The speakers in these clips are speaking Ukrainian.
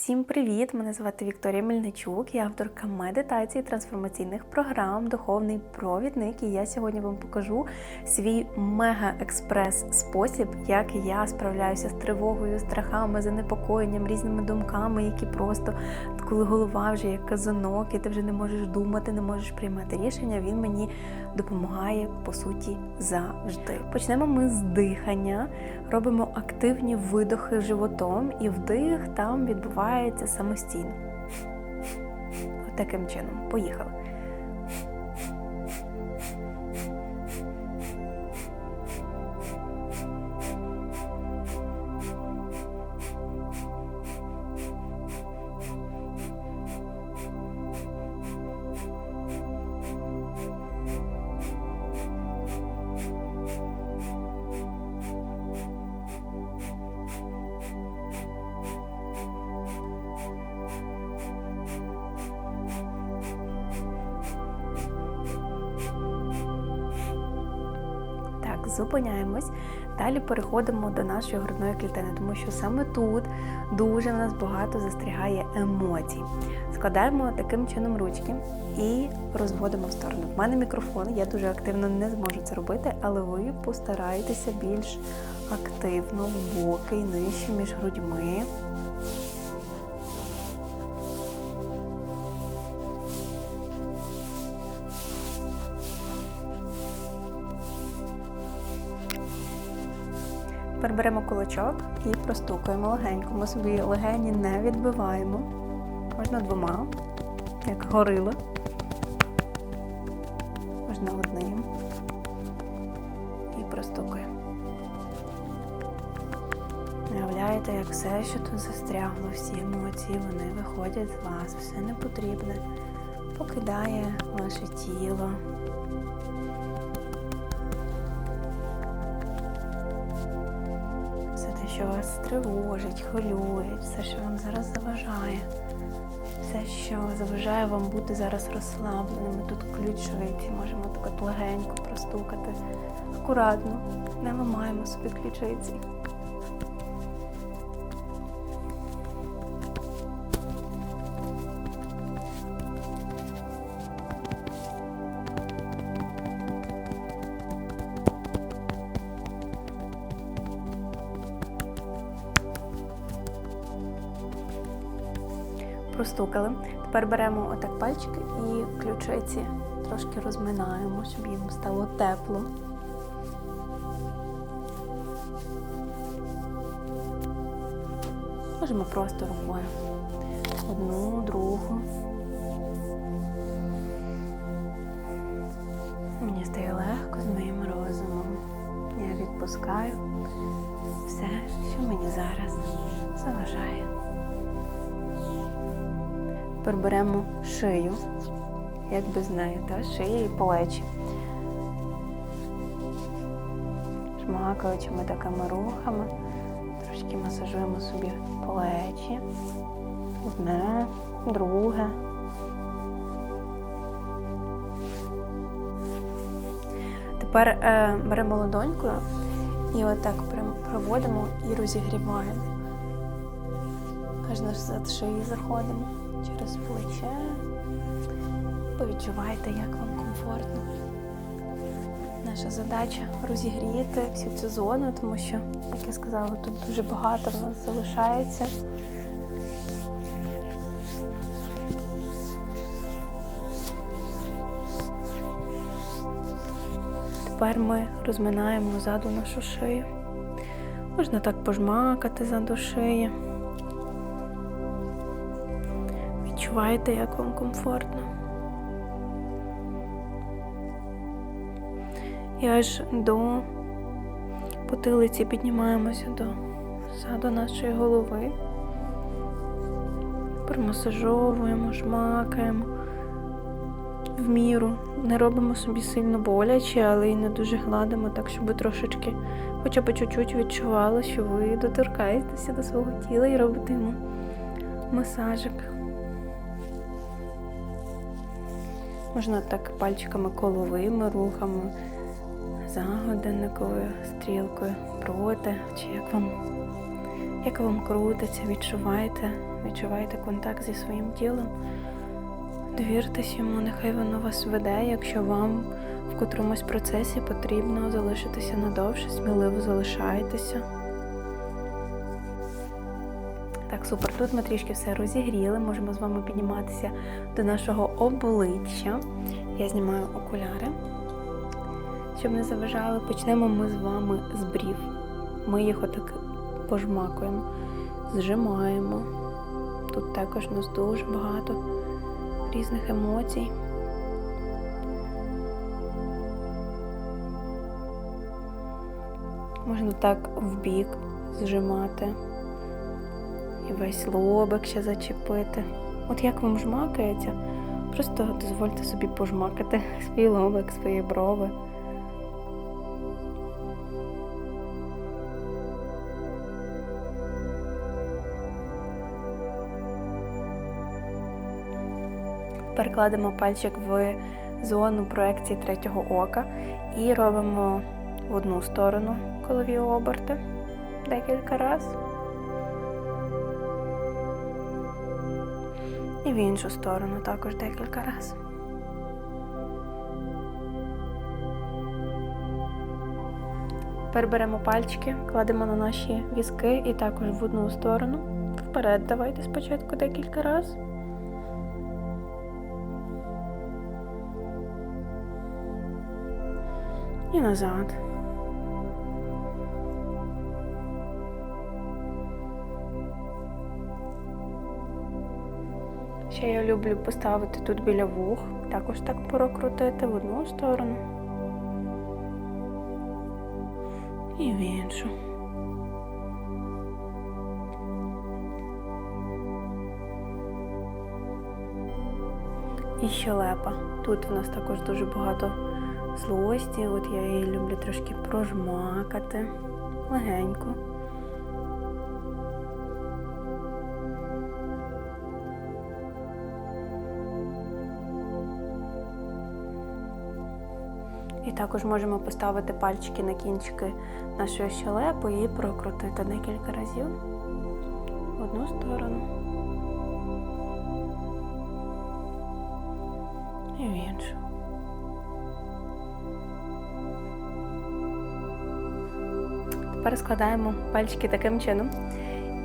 Всім привіт! Мене звати Вікторія Мельничук, я авторка медитації трансформаційних програм, духовний провідник. І я сьогодні вам покажу свій мега-експрес-спосіб, як я справляюся з тривогою, страхами, занепокоєнням, різними думками, які просто коли голова вже як казанок, і ти вже не можеш думати, не можеш приймати рішення. Він мені допомагає по суті завжди. Почнемо ми з дихання, робимо активні видохи животом, і вдих там відбувається самостійно. От таким чином. Поїхали. Зупиняємось. Далі переходимо до нашої грудної клітини, тому що саме тут дуже в нас багато застрягає емоцій. Складаємо таким чином ручки і розводимо в сторону. В мене мікрофон, я дуже активно не зможу це робити, але ви постарайтеся більш активно в боки нижче між грудьми. Тепер кулачок і простукуємо легенько. Ми собі легені не відбиваємо. Можна двома, як горила. Можна одним. І простукуємо. Уявляєте, як все, що тут застрягло, всі емоції, вони виходять з вас, все непотрібне, покидає ваше тіло. Що вас тривожить, хвилює, все, що вам зараз заважає, все, що заважає вам бути зараз розслабленими. Тут ключовиці, можемо так легенько простукати. Акуратно, не ламаємо собі ключиці. Простукали. Тепер беремо отак пальчики і ключиці трошки розминаємо, щоб їм стало тепло. Можемо просто рукою. Одну, другу. Тепер беремо шию, як без неї, та шия і плечі. Шмакаючими такими рухами, трошки масажуємо собі плечі. Одне, друге. Тепер е, беремо ладонькою і отак проводимо і розігріваємо. Аж назад шиї заходимо через плече. Повідчувайте, як вам комфортно. Наша задача розігріти всю цю зону, тому що, як я сказала, тут дуже багато в нас залишається. Тепер ми розминаємо ззаду нашу шию. Можна так пожмакати ззаду шиї. Відчуваєте, як вам комфортно. І аж до потилиці піднімаємося до ззаду нашої голови. Промасажовуємо, жмакаємо в міру. Не робимо собі сильно боляче, але й не дуже гладимо, так, щоб трошечки, хоча б чуть-чуть відчувало, що ви доторкаєтеся до свого тіла і робите йому масажик. Можна так пальчиками коловими рухами, за стрілкою проти, чи як вам Як вам крутиться, відчуваєте, відчуваєте контакт зі своїм тілом. Довіртесь йому, нехай воно вас веде, якщо вам в котромусь процесі потрібно залишитися надовше, сміливо залишайтеся. Так, супер. Тут ми трішки все розігріли, можемо з вами підніматися до нашого обличчя. Я знімаю окуляри, щоб не заважали. Почнемо ми з вами з брів. Ми їх отак пожмакуємо, зжимаємо. Тут також у нас дуже багато різних емоцій. Можна так в бік зжимати і весь лобик ще зачепити. От як вам жмакається, просто дозвольте собі пожмакати свій лобик, свої брови. Перекладемо пальчик в зону проекції третього ока і робимо в одну сторону колові оберти декілька разів. І в іншу сторону також декілька разів. Тепер беремо пальчики, кладемо на наші візки і також в одну сторону. Вперед давайте спочатку декілька разів. І назад. Ще я люблю поставити тут біля вух, також так прокрутити в одну сторону і в іншу. І щелепа. Тут в нас також дуже багато злості. От я її люблю трошки прожмакати легенько. Також можемо поставити пальчики на кінчики нашої щелепи і прокрутити декілька разів в одну сторону і в іншу. Тепер складаємо пальчики таким чином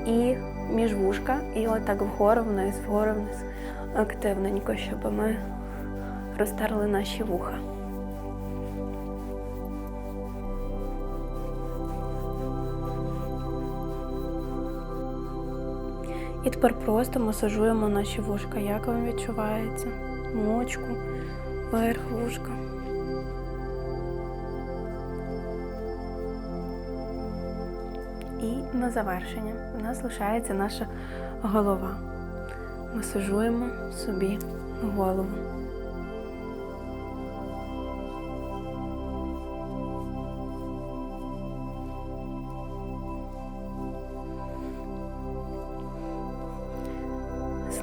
і між вушка, і отак вгору вниз, вгору вниз активненько, щоб ми розтерли наші вуха. І тепер просто масажуємо наші вушка. Як вам відчувається? Мочку, верх вушка. І на завершення у нас лишається наша голова. Масажуємо собі голову.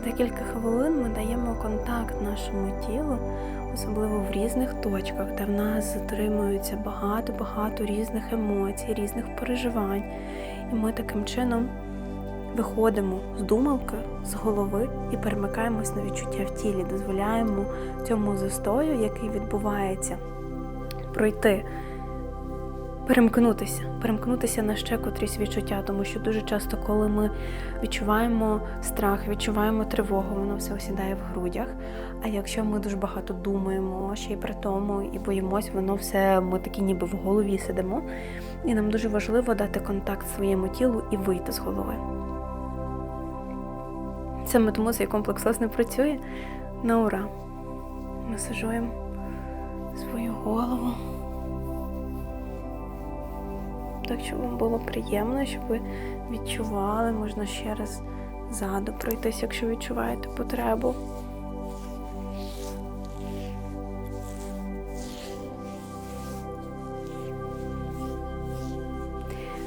Декілька хвилин ми даємо контакт нашому тілу, особливо в різних точках, де в нас затримується багато-багато різних емоцій, різних переживань. І ми таким чином виходимо з думалки, з голови і перемикаємось на відчуття в тілі, дозволяємо цьому застою, який відбувається, пройти. Перемкнутися, перемкнутися на ще котрісь відчуття, тому що дуже часто, коли ми відчуваємо страх, відчуваємо тривогу, воно все осідає в грудях. А якщо ми дуже багато думаємо, ще й при тому і боїмось, воно все ми такі ніби в голові сидимо. І нам дуже важливо дати контакт своєму тілу і вийти з голови. Саме тому цей комплекс власне працює на ура. Масажуємо свою голову так, щоб вам було приємно, щоб ви відчували, можна ще раз ззаду пройтись, якщо відчуваєте потребу.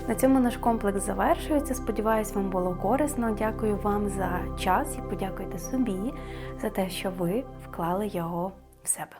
На цьому наш комплекс завершується. Сподіваюсь, вам було корисно. Дякую вам за час і подякуйте собі за те, що ви вклали його в себе.